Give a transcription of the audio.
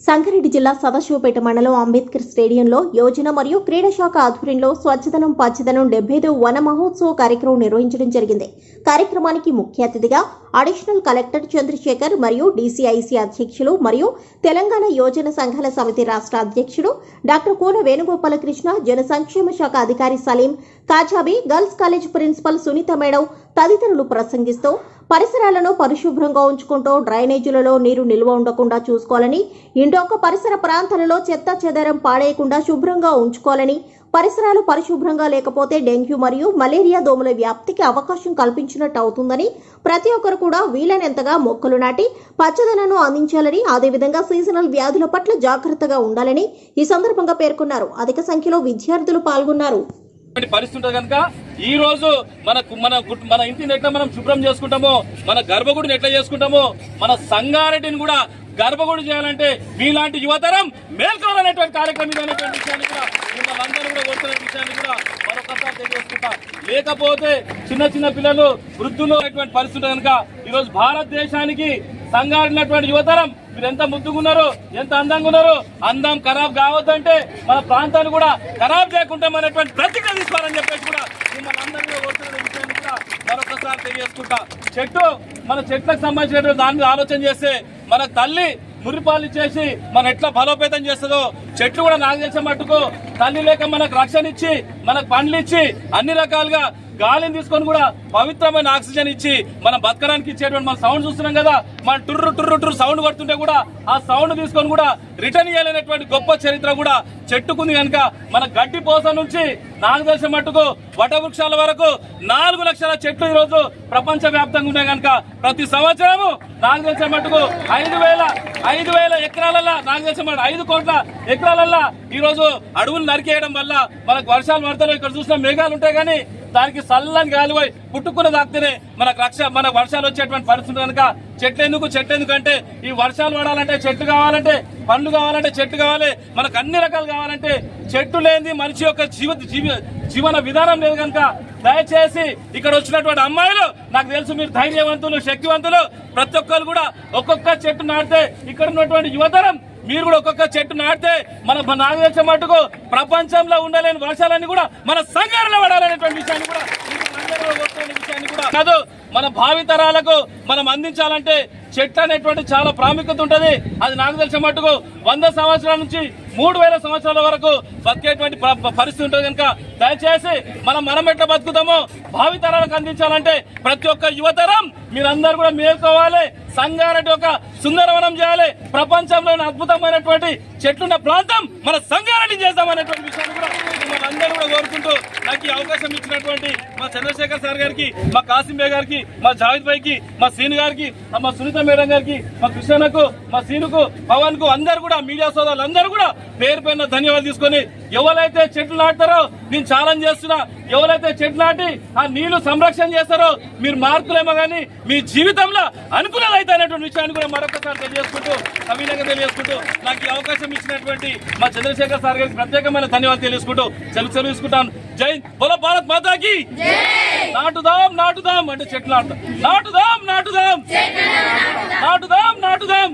సంగారెడ్డి జిల్లా సదాశివపేట మండలం అంబేద్కర్ స్టేడియంలో యోజన మరియు క్రీడా శాఖ ఆధ్వర్యంలో స్వచ్ఛదనం పచ్చదనం డెబ్బైదో వన మహోత్సవ కార్యక్రమం నిర్వహించడం జరిగింది. కార్యక్రమానికి ముఖ్య అతిథిగా అడిషనల్ కలెక్టర్ చంద్రశేఖర్ మరియు డీసీఐసీ అధ్యక్షులు మరియు తెలంగాణ యోజన సంఘాల సమితి రాష్ట్ర అధ్యక్షుడు డాక్టర్ కూన వేణుగోపాలకృష్ణ జన సంక్షేమ శాఖ అధికారి Saleem Khajabi girls college principal Sunitha మేడవ్ తదితరులు ప్రసంగిస్తూ పరిసరాలను పరిశుభ్రంగా ఉంచుకుంటూ డ్రైనేజీలలో నీరు నిల్వ ఉండకుండా చూసుకోవాలని ఇండొక పరిసర ప్రాంతాలలో చెత్త చెదరం పాడేయకుండా శుభ్రంగా ఉంచుకోవాలని పరిసరాలు పరిశుభ్రంగా లేకపోతే డెంగ్యూ మరియు మలేరియా దోమల వ్యాప్తికి అవకాశం కల్పించినట్టు అవుతుందని ప్రతి ఒక్కరు కూడా వీలైనంతగా మొక్కలు నాటి పచ్చదనను అందించాలని అదేవిధంగా సీజనల్ వ్యాధుల పట్ల జాగ్రత్తగా ఉండాలని ఈ సందర్భంగా పేర్కొన్నారు. అధిక సంఖ్యలో విద్యార్థులు పాల్గొన్నారు. పరిస్థితి కనుక ఈ రోజు మన మన మన ఇంటిని ఎట్లా మనం శుభ్రం చేసుకుంటామో మన గర్భగుడిని ఎట్లా చేసుకుంటామో మన సంగారెడ్డిని కూడా గర్భగుడి చేయాలంటే మీలాంటి యువతరం మేల్కోవాలనేటువంటి కార్యక్రమం విషయాన్ని కూడా మిమ్మల్ని కూడా కోరుతున్న విషయాన్ని కూడా మరొకసారి తెలియజేసుకుంటా. లేకపోతే చిన్న చిన్న పిల్లలు వృద్ధులు అనేటువంటి పరిస్థితి కనుక ఈరోజు భారతదేశానికి సంగారినటువంటి యువతరం మీరు ఎంత ముద్దుగున్నారు ఎంత అందంగా ఉన్నారు అందం ఖరాబ్ కావద్దంటే మన ప్రాంతాన్ని కూడా ఖరాబ్ చేయకుండా మనటువంటి ప్రతిజ్ఞ తీసుకోవాలని చెప్పేసి కూడా మిమ్మల్ని అందరినీ కోరుతున్న విషయాన్ని కూడా మరొకసారి తెలియజేసుకుంటా. చెట్టు మన చెట్లకు సంబంధించినటువంటి దాని మీద ఆలోచన చేస్తే మన తల్లి మురిపాలు ఇచ్చేసి మనం ఎట్లా బలోపేతం చేస్తుందో చెట్లు కూడా నాకు తెలిసే మట్టుకు తల్లి లేక మనకు రక్షణ ఇచ్చి మనకు పండ్లు ఇచ్చి అన్ని రకాలుగా గాలిని తీసుకొని కూడా పవిత్రమైన ఆక్సిజన్ ఇచ్చి మనం బతకడానికి ఇచ్చేటువంటి మన సౌండ్ చూస్తున్నాం కదా మన టుర్రు టుర్రు టుర్రు సౌండ్ కొడుతుంటే కూడా ఆ సౌండ్ తీసుకొని కూడా రిటర్న్ ఇవ్వాలనేటువంటి గొప్ప చరిత్ర కూడా చెట్టుకుంది కనుక మన గడ్డి పోస నుంచి నాకు తెలిసిన మట్టుకు వటవృక్షాల వరకు నాలుగు లక్షల చెట్లు ఈరోజు ప్రపంచ వ్యాప్తంగా ఉన్నాయి కనుక ప్రతి సంవత్సరము నాకు తెలిసిన మట్టుకు ఐదు వేల ఐదు వేల ఎకరాలల్లా నాకు తెలిసిన ఐదు కోట్ల ఎకరాలల్లా ఈరోజు అడవులు నరికేయడం వల్ల మనకు వర్షాలు పడతారు ఇక్కడ చూసిన మేఘాలు ఉంటాయి కానీ దానికి చల్లని గాలి పోయి పుట్టుకున్న దాక్తేనే మనకు రక్ష మన వర్షాలు వచ్చేటువంటి పరిస్థితి కనుక చెట్లు ఎందుకు చెట్టు ఎందుకంటే ఈ వర్షాలు పడాలంటే చెట్టు కావాలంటే పండ్లు కావాలంటే చెట్టు కావాలి మనకు అన్ని రకాలు కావాలంటే చెట్టు లేనిది మనిషి యొక్క జీవిత జీవ- జీవన విధానం లేదు కనుక దయచేసి ఇక్కడ వచ్చినటువంటి అమ్మాయిలు నాకు తెలుసు మీరు ధైర్యవంతులు శక్తివంతులు ప్రతి ఒక్కరు కూడా ఒక్కొక్క చెట్టు నాటితే ఇక్కడ ఉన్నటువంటి యువతరం మీరు కూడా ఒక్కొక్క చెట్టు నాటితే మన మన నాకు తెలిసిన ప్రపంచంలో ఉండలేని వర్షాలన్నీ కూడా మన సంఘాలలో పడాలనేటువంటి విషయాన్ని కూడా విషయాన్ని కూడా కాదు. మన భావి తరాలకు మనం అందించాలంటే చెట్టు అనేటువంటి చాలా ప్రాముఖ్యత ఉంటది. అది నాకు తెలిసిన మటుకు వంద సంవత్సరాల నుంచి మూడు వేల సంవత్సరాల వరకు బతికేటువంటి పరిస్థితి ఉంటుంది కనుక దయచేసి మనం మనం ఎట్లా బతుకుతామో భావితరాలకు అందించాలంటే ప్రతి ఒక్క యువతరం మీరందరూ కూడా మేల్కోవాలి. సంగారెడ్డి ఒక సుందరవనం చేయాలి. ప్రపంచంలోని అద్భుతమైనటువంటి చెట్లున్న ప్రాంతం మన సంగారెడ్డి చేద్దామనేటువంటి విషయాన్ని కూడా మిమ్మల్ని అందరూ కూడా కోరుకుంటూ నాకు ఈ అవకాశం ఇచ్చినటువంటి మా చంద్రశేఖర్ సార్ గారికి మా కాసిం బే గారికి మా జావేద్ భాయ్ మా సీను గారికి మా సునీత మేడం గారికి మా కృష్ణకు మా సీనుకు పవన్కు అందరు కూడా మీడియా సోదరులు అందరూ కూడా పేరు పైన ధన్యవాదాలు తీసుకొని ఎవరైతే చెట్లు నాటుతారో నేను ఛాలెంజ్ చేస్తున్నా. ఎవరైతే చెట్లు నాటి ఆ నీళ్ళు సంరక్షణ చేస్తారో మీరు మార్కులేమో కానీ మీ జీవితంలో అనుకూలాలు అయితే అనేటువంటి విషయాన్ని కూడా మరొకసారి తెలియజేసుకుంటూ సవినయంగా తెలియజేసుకుంటూ నాకు ఈ అవకాశం ఇచ్చినటువంటి మా చంద్రశేఖర్ సార్ గారికి ప్రత్యేకమైన ధన్యవాదాలు తెలియజేసుకుంటూ సెలవు సెలవు తీసుకుంటాను జై బోలో భారత్ మాతాకి. నాటుదాం నాటుదాం అంటే చెట్లు నాటుదాం నాటుదాం. నాటుదాం. నాటుదాం నాటుదాం.